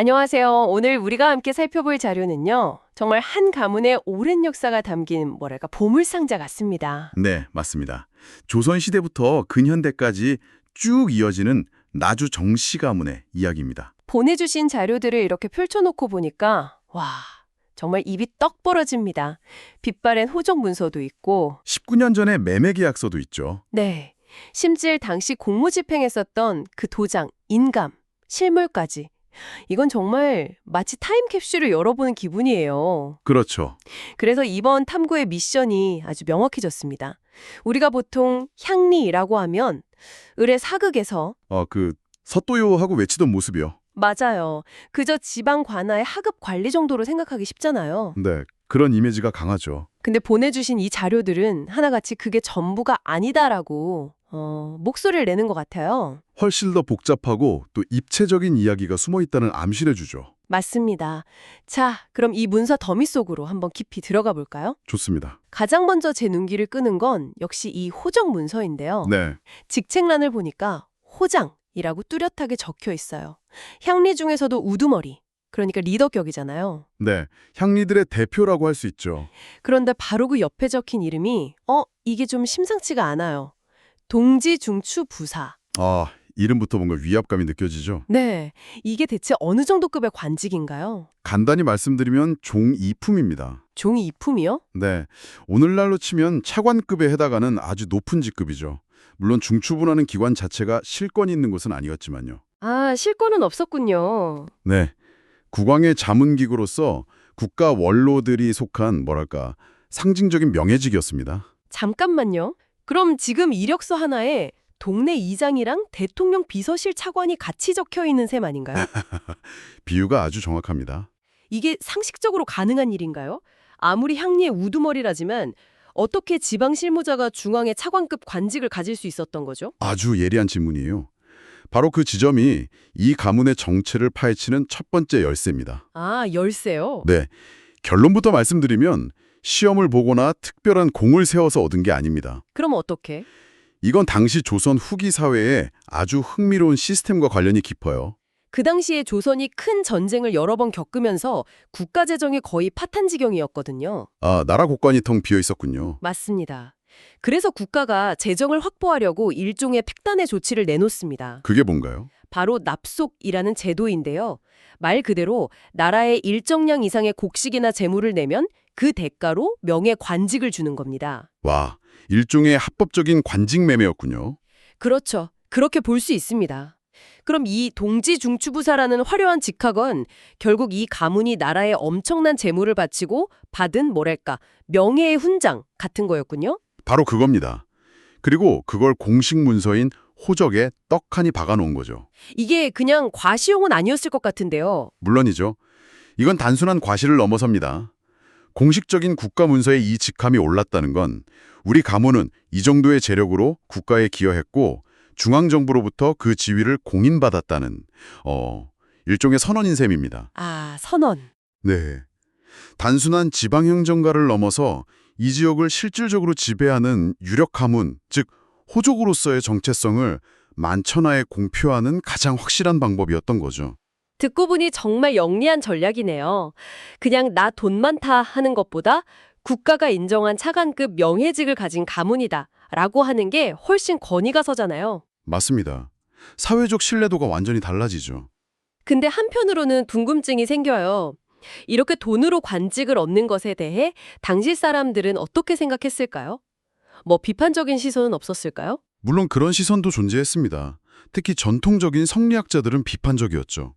안녕하세요. 오늘 우리가 함께 살펴볼 자료는요. 정말 한 가문의 오랜 역사가 담긴 뭐랄까 보물상자 같습니다. 네, 맞습니다. 조선시대부터 근현대까지 쭉 이어지는 나주 정씨 가문의 이야기입니다. 보내주신 자료들을 이렇게 펼쳐놓고 보니까 와 정말 입이 떡 벌어집니다. 빛바랜 호적 문서도 있고 19년 전에 매매 계약서도 있죠. 네 심지어 당시 공무집행했었던 그 도장, 인감, 실물까지 이건 정말 마치 타임캡슐을 열어보는 기분이에요. 그렇죠. 그래서 이번 탐구의 미션이 아주 명확해졌습니다. 우리가 보통 향리라고 하면 을의 사극에서 어, 그 서또요 하고 외치던 모습이요. 맞아요. 그저 지방 관아의 하급 관리 정도로 생각하기 쉽잖아요. 네, 그런 이미지가 강하죠. 근데 보내주신 이 자료들은 하나같이 그게 전부가 아니다라고 어, 목소리를 내는 것 같아요. 훨씬 더 복잡하고 또 입체적인 이야기가 숨어 있다는 암시를 주죠. 맞습니다. 자, 그럼 이 문서 더미 속으로 한번 깊이 들어가 볼까요? 좋습니다. 가장 먼저 제 눈길을 끄는 건 역시 이 호적 문서인데요. 네, 직책란을 보니까 호장이라고 뚜렷하게 적혀 있어요. 향리 중에서도 우두머리, 그러니까 리더격이잖아요. 네, 향리들의 대표라고 할 수 있죠. 그런데 바로 그 옆에 적힌 이름이 어, 이게 좀 심상치가 않아요. 동지중추 부사. 아, 이름부터 뭔가 위압감이 느껴지죠. 네, 이게 대체 어느 정도 급의 관직인가요? 간단히 말씀드리면 종이품입니다. 종이 이품이요? 네, 오늘날로 치면 차관급에 해당하는 아주 높은 직급이죠. 물론 중추부라는 기관 자체가 실권이 있는 곳은 아니었지만요. 아, 실권은 없었군요. 네, 국왕의 자문기구로서 국가 원로들이 속한 뭐랄까 상징적인 명예직이었습니다. 잠깐만요. 그럼 지금 이력서 하나에 동네 이장이랑 대통령 비서실 차관이 같이 적혀 있는 셈 아닌가요? 비유가 아주 정확합니다. 이게 상식적으로 가능한 일인가요? 아무리 향리의 우두머리라지만 어떻게 지방 실무자가 중앙의 차관급 관직을 가질 수 있었던 거죠? 아주 예리한 질문이에요. 바로 그 지점이 이 가문의 정체를 파헤치는 첫 번째 열쇠입니다. 아, 열쇠요? 네, 결론부터 말씀드리면 시험을 보거나 특별한 공을 세워서 얻은 게 아닙니다. 그럼 어떻게? 이건 당시 조선 후기 사회의 아주 흥미로운 시스템과 관련이 깊어요. 그 당시에 조선이 큰 전쟁을 여러 번 겪으면서 국가 재정이 거의 파탄 지경이었거든요. 아, 나라 곳간이 텅 비어 있었군요. 맞습니다. 그래서 국가가 재정을 확보하려고 일종의 팩단의 조치를 내놓습니다. 그게 뭔가요? 바로 납속이라는 제도인데요. 말 그대로 나라에 일정량 이상의 곡식이나 재물을 내면 그 대가로 명예 관직을 주는 겁니다. 와, 일종의 합법적인 관직 매매였군요. 그렇죠. 그렇게 볼 수 있습니다. 그럼 이 동지 중추부사라는 화려한 직학은 결국 이 가문이 나라에 엄청난 재물을 바치고 받은 뭐랄까 명예의 훈장 같은 거였군요. 바로 그겁니다. 그리고 그걸 공식 문서인 호적에 떡하니 박아놓은 거죠. 이게 그냥 과시용은 아니었을 것 같은데요. 물론이죠. 이건 단순한 과시를 넘어섭니다. 공식적인 국가 문서에 이 직함이 올랐다는 건 우리 가문은 이 정도의 재력으로 국가에 기여했고 중앙정부로부터 그 지위를 공인받았다는 어 일종의 선언인 셈입니다. 아, 선언. 네. 단순한 지방행정가를 넘어서 이 지역을 실질적으로 지배하는 유력 가문, 즉 호족으로서의 정체성을 만천하에 공표하는 가장 확실한 방법이었던 거죠. 듣고 보니 정말 영리한 전략이네요. 그냥 나 돈 많다 하는 것보다 국가가 인정한 차관급 명예직을 가진 가문이다 라고 하는 게 훨씬 권위가 서잖아요. 맞습니다. 사회적 신뢰도가 완전히 달라지죠. 근데 한편으로는 궁금증이 생겨요. 이렇게 돈으로 관직을 얻는 것에 대해 당시 사람들은 어떻게 생각했을까요? 뭐 비판적인 시선은 없었을까요? 물론 그런 시선도 존재했습니다. 특히 전통적인 성리학자들은 비판적이었죠.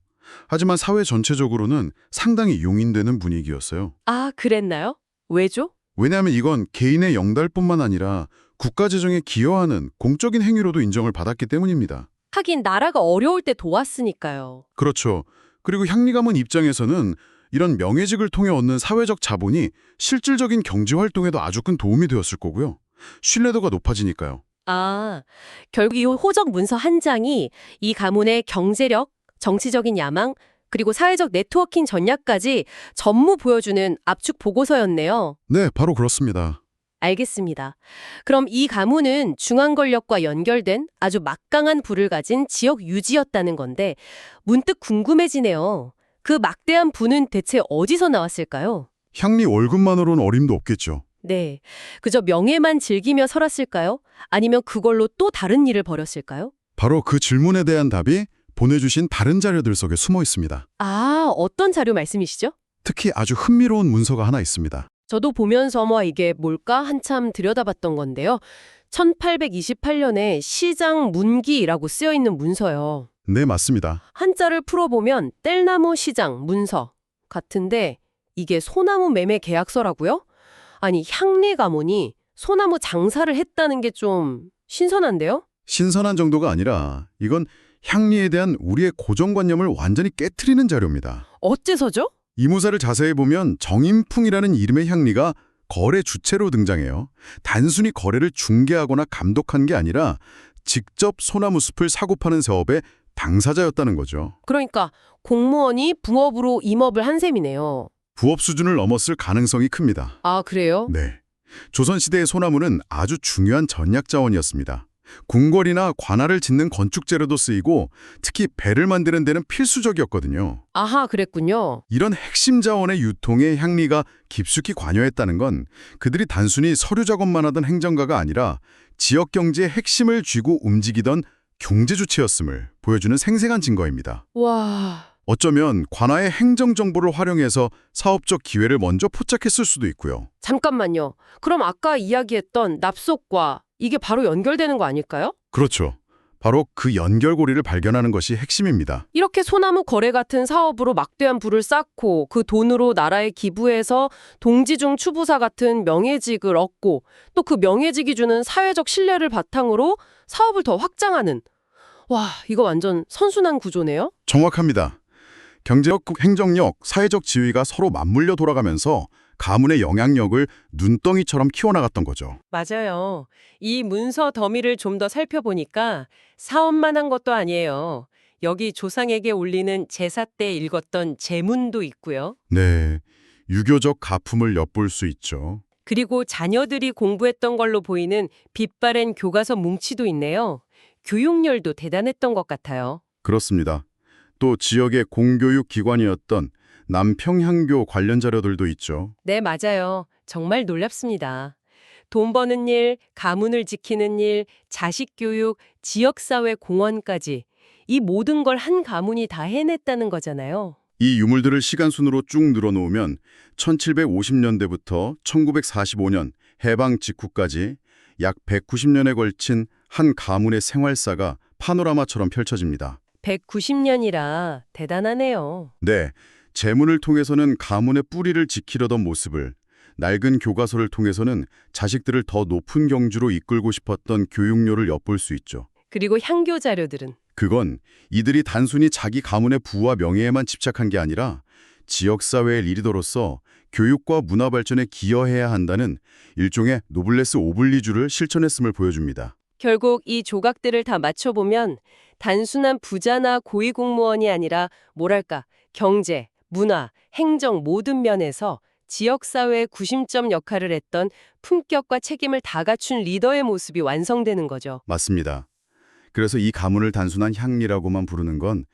하지만 사회 전체적으로는 상당히 용인되는 분위기였어요. 아, 그랬나요? 왜죠? 왜냐하면 이건 개인의 영달뿐만 아니라 국가 재정에 기여하는 공적인 행위로도 인정을 받았기 때문입니다. 하긴 나라가 어려울 때 도왔으니까요. 그렇죠. 그리고 향리가문 입장에서는 이런 명예직을 통해 얻는 사회적 자본이 실질적인 경제 활동에도 아주 큰 도움이 되었을 거고요. 신뢰도가 높아지니까요. 아, 결국 이 호적 문서 한 장이 이 가문의 경제력, 정치적인 야망, 그리고 사회적 네트워킹 전략까지 전무 보여주는 압축 보고서였네요. 네, 바로 그렇습니다. 알겠습니다. 그럼 이 가문은 중앙 권력과 연결된 아주 막강한 부를 가진 지역 유지였다는 건데 문득 궁금해지네요. 그 막대한 부는 대체 어디서 나왔을까요? 향리 월급만으로는 어림도 없겠죠. 네. 그저 명예만 즐기며 살았을까요? 아니면 그걸로 또 다른 일을 벌였을까요? 바로 그 질문에 대한 답이 보내주신 다른 자료들 속에 숨어 있습니다. 아, 어떤 자료 말씀이시죠? 특히 아주 흥미로운 문서가 하나 있습니다. 저도 보면서 뭐 이게 뭘까 한참 들여다봤던 건데요. 1828년에 시장 문기라고 쓰여 있는 문서요. 네, 맞습니다. 한자를 풀어보면 뗄나무 시장 문서 같은데 이게 소나무 매매 계약서라고요? 아니 향리 가문이 소나무 장사를 했다는 게 좀 신선한데요? 신선한 정도가 아니라 이건 향리에 대한 우리의 고정관념을 완전히 깨트리는 자료입니다. 어째서죠? 이 무사를 자세히 보면 정인풍이라는 이름의 향리가 거래 주체로 등장해요. 단순히 거래를 중개하거나 감독한 게 아니라 직접 소나무 숲을 사고 파는 사업의 당사자였다는 거죠. 그러니까 공무원이 붕업으로 임업을 한 셈이네요. 부업 수준을 넘었을 가능성이 큽니다. 아 그래요? 네. 조선시대의 소나무는 아주 중요한 전약 자원이었습니다. 궁궐이나 관할을 짓는 건축 재료도 쓰이고 특히 배를 만드는 데는 필수적이었거든요. 아하 그랬군요. 이런 핵심 자원의 유통에 향리가 깊숙이 관여했다는 건 그들이 단순히 서류 작업만 하던 행정가가 아니라 지역 경제의 핵심을 쥐고 움직이던 경제 주체였음을 보여주는 생생한 증거입니다. 와 어쩌면 관아의 행정 정보를 활용해서 사업적 기회를 먼저 포착했을 수도 있고요. 잠깐만요. 그럼 아까 이야기했던 납속과 이게 바로 연결되는 거 아닐까요? 그렇죠. 바로 그 연결고리를 발견하는 것이 핵심입니다. 이렇게 소나무 거래 같은 사업으로 막대한 부를 쌓고 그 돈으로 나라에 기부해서 동지중 추부사 같은 명예직을 얻고 또 그 명예직이 주는 사회적 신뢰를 바탕으로 사업을 더 확장하는 와 이거 완전 선순환 구조네요. 정확합니다. 경제력, 행정력, 사회적 지위가 서로 맞물려 돌아가면서 가문의 영향력을 눈덩이처럼 키워나갔던 거죠. 맞아요. 이 문서 더미를 좀 더 살펴보니까 사업만 한 것도 아니에요. 여기 조상에게 올리는 제사 때 읽었던 제문도 있고요. 네, 유교적 가품을 엿볼 수 있죠. 그리고 자녀들이 공부했던 걸로 보이는 빛바랜 교과서 뭉치도 있네요. 교육열도 대단했던 것 같아요. 그렇습니다. 또 지역의 공교육 기관이었던 남평향교 관련 자료들도 있죠. 네, 맞아요. 정말 놀랍습니다. 돈 버는 일, 가문을 지키는 일, 자식 교육, 지역사회 공헌까지 이 모든 걸 한 가문이 다 해냈다는 거잖아요. 이 유물들을 시간순으로 쭉 늘어놓으면 1750년대부터 1945년 해방 직후까지 약 190년에 걸친 한 가문의 생활사가 파노라마처럼 펼쳐집니다. 190년이라 대단하네요. 네, 재문을 통해서는 가문의 뿌리를 지키려던 모습을, 낡은 교과서를 통해서는 자식들을 더 높은 경주로 이끌고 싶었던 교육료를 엿볼 수 있죠. 그리고 향교 자료들은 그건 이들이 단순히 자기 가문의 부와 명예에만 집착한 게 아니라 지역사회의 리더로서 교육과 문화 발전에 기여해야 한다는 일종의 노블레스 오블리주를 실천했음을 보여줍니다. 결국 이 조각들을 다 맞춰보면 단순한 부자나 고위공무원이 아니라 뭐랄까 경제, 문화, 행정 모든 면에서 지역사회의 구심점 역할을 했던 품격과 책임을 다 갖춘 리더의 모습이 완성되는 거죠. 맞습니다. 그래서 이 가문을 단순한 향리라고만 부르는 건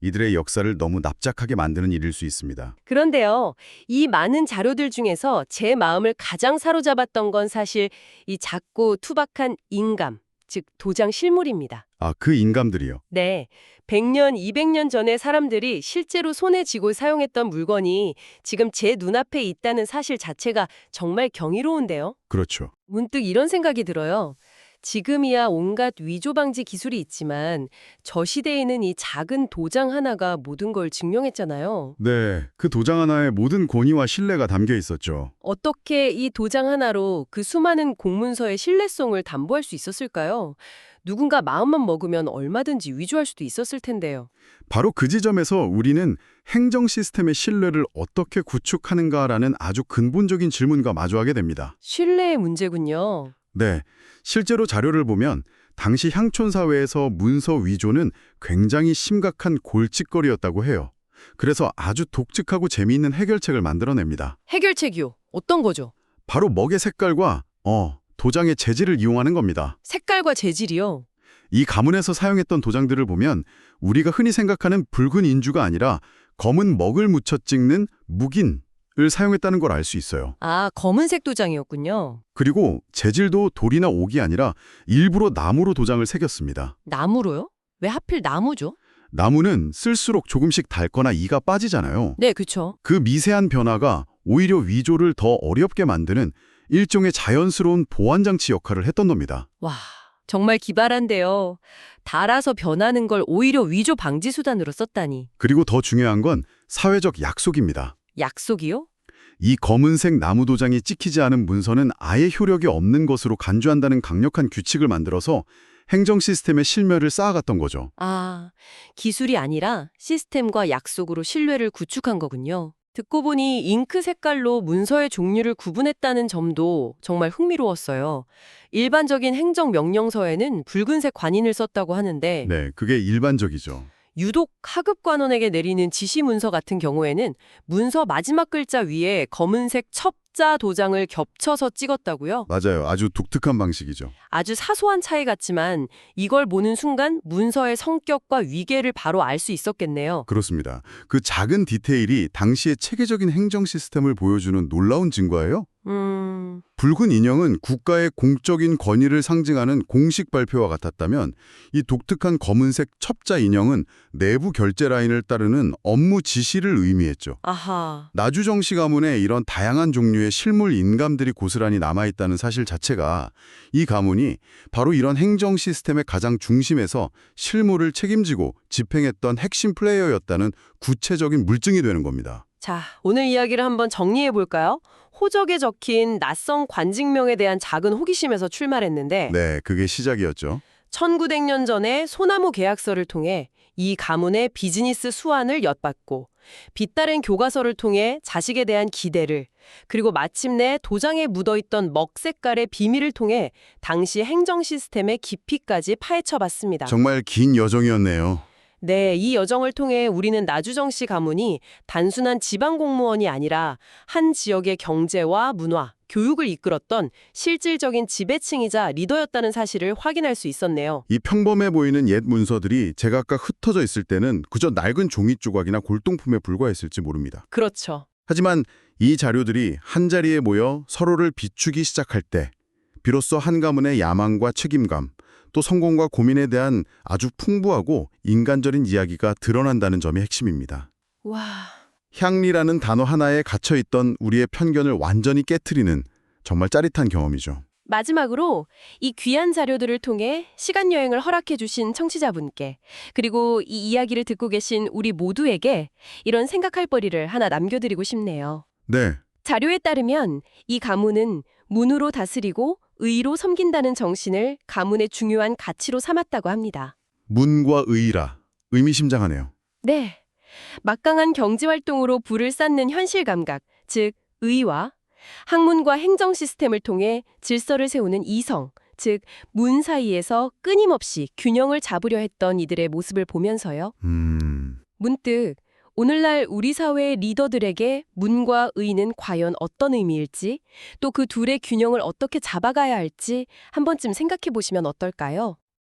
이들의 역사를 너무 납작하게 만드는 일일 수 있습니다. 그런데요, 이 많은 자료들 중에서 제 마음을 가장 사로잡았던 건 사실 이 작고 투박한 인감, 즉 도장 실물입니다. 아, 그 인감들이요. 네. 100년, 200년 전에 사람들이 실제로 손에 쥐고 사용했던 물건이 지금 제 눈앞에 있다는 사실 자체가 정말 경이로운데요. 그렇죠. 문득 이런 생각이 들어요. 지금이야 온갖 위조 방지 기술이 있지만 저 시대에는 이 작은 도장 하나가 모든 걸 증명했잖아요. 네, 그 도장 하나에 모든 권위와 신뢰가 담겨 있었죠. 어떻게 이 도장 하나로 그 수많은 공문서의 신뢰성을 담보할 수 있었을까요? 누군가 마음만 먹으면 얼마든지 위조할 수도 있었을 텐데요. 바로 그 지점에서 우리는 행정 시스템의 신뢰를 어떻게 구축하는가라는 아주 근본적인 질문과 마주하게 됩니다. 신뢰의 문제군요. 네, 실제로 자료를 보면 당시 향촌 사회에서 문서 위조는 굉장히 심각한 골칫거리였다고 해요. 그래서 아주 독특하고 재미있는 해결책을 만들어냅니다. 해결책이요. 어떤 거죠? 바로 먹의 색깔과 어, 도장의 재질을 이용하는 겁니다. 색깔과 재질이요. 이 가문에서 사용했던 도장들을 보면 우리가 흔히 생각하는 붉은 인주가 아니라 검은 먹을 묻혀 찍는 묵인 을 사용했다는 걸 알 수 있어요. 아, 검은색 도장이었군요. 그리고 재질도 돌이나 옥이 아니라 일부러 나무로 도장을 새겼습니다. 나무로요? 왜 하필 나무죠? 나무는 쓸수록 조금씩 닳거나 이가 빠지잖아요. 네, 그쵸. 그 미세한 변화가 오히려 위조를 더 어렵게 만드는 일종의 자연스러운 보완장치 역할을 했던 겁니다. 와, 정말 기발한데요. 달아서 변하는 걸 오히려 위조 방지 수단으로 썼다니. 그리고 더 중요한 건 사회적 약속입니다. 약속이요? 이 검은색 나무 도장이 찍히지 않은 문서는 아예 효력이 없는 것으로 간주한다는 강력한 규칙을 만들어서 행정 시스템의 실멸을 쌓아갔던 거죠. 아, 기술이 아니라 시스템과 약속으로 신뢰를 구축한 거군요. 듣고 보니 잉크 색깔로 문서의 종류를 구분했다는 점도 정말 흥미로웠어요. 일반적인 행정 명령서에는 붉은색 관인을 썼다고 하는데 네, 그게 일반적이죠. 유독 하급 관원에게 내리는 지시 문서 같은 경우에는 문서 마지막 글자 위에 검은색 첩자 도장을 겹쳐서 찍었다고요? 맞아요. 아주 독특한 방식이죠. 아주 사소한 차이 같지만 이걸 보는 순간 문서의 성격과 위계를 바로 알 수 있었겠네요. 그렇습니다. 그 작은 디테일이 당시의 체계적인 행정 시스템을 보여주는 놀라운 증거예요. 음, 붉은 인형은 국가의 공적인 권위를 상징하는 공식 발표와 같았다면 이 독특한 검은색 첩자 인형은 내부 결제 라인을 따르는 업무 지시를 의미했죠. 아하. 나주정 씨 가문에 이런 다양한 종류의 실물 인감들이 고스란히 남아있다는 사실 자체가 이 가문이 바로 이런 행정 시스템의 가장 중심에서 실무를 책임지고 집행했던 핵심 플레이어였다는 구체적인 물증이 되는 겁니다. 자, 오늘 이야기를 한번 정리해 볼까요? 호적에 적힌 낯선 관직명에 대한 작은 호기심에서 출발했는데 네, 그게 시작이었죠. 1900년 전에 소나무 계약서를 통해 이 가문의 비즈니스 수완을 엿봤고 빚다른 교과서를 통해 자식에 대한 기대를 그리고 마침내 도장에 묻어있던 먹 색깔의 비밀을 통해 당시 행정 시스템의 깊이까지 파헤쳐봤습니다. 정말 긴 여정이었네요. 네, 이 여정을 통해 우리는 나주정 씨 가문이 단순한 지방 공무원이 아니라 한 지역의 경제와 문화, 교육을 이끌었던 실질적인 지배층이자 리더였다는 사실을 확인할 수 있었네요. 이 평범해 보이는 옛 문서들이 제각각 흩어져 있을 때는 그저 낡은 종이 조각이나 골동품에 불과했을지 모릅니다. 그렇죠. 하지만 이 자료들이 한자리에 모여 서로를 비추기 시작할 때 비로소 한 가문의 야망과 책임감, 또 성공과 고민에 대한 아주 풍부하고 인간적인 이야기가 드러난다는 점이 핵심입니다. 와, 향리라는 단어 하나에 갇혀있던 우리의 편견을 완전히 깨트리는 정말 짜릿한 경험이죠. 마지막으로 이 귀한 자료들을 통해 시간 여행을 허락해 주신 청취자분께 그리고 이 이야기를 듣고 계신 우리 모두에게 이런 생각할 거리를 하나 남겨드리고 싶네요. 네, 자료에 따르면 이 가문은 문으로 다스리고 의로 섬긴다는 정신을 가문의 중요한 가치로 삼았다고 합니다. 문과 의라 의미심장하네요. 네. 막강한 경제활동으로 부를 쌓는 현실 감각, 즉 의와 학문과 행정 시스템을 통해 질서를 세우는 이성, 즉 문 사이에서 끊임없이 균형을 잡으려 했던 이들의 모습을 보면서요. 음, 문득 오늘날 우리 사회의 리더들에게 문과 의는 과연 어떤 의미일지, 또 그 둘의 균형을 어떻게 잡아가야 할지 한 번쯤 생각해 보시면 어떨까요?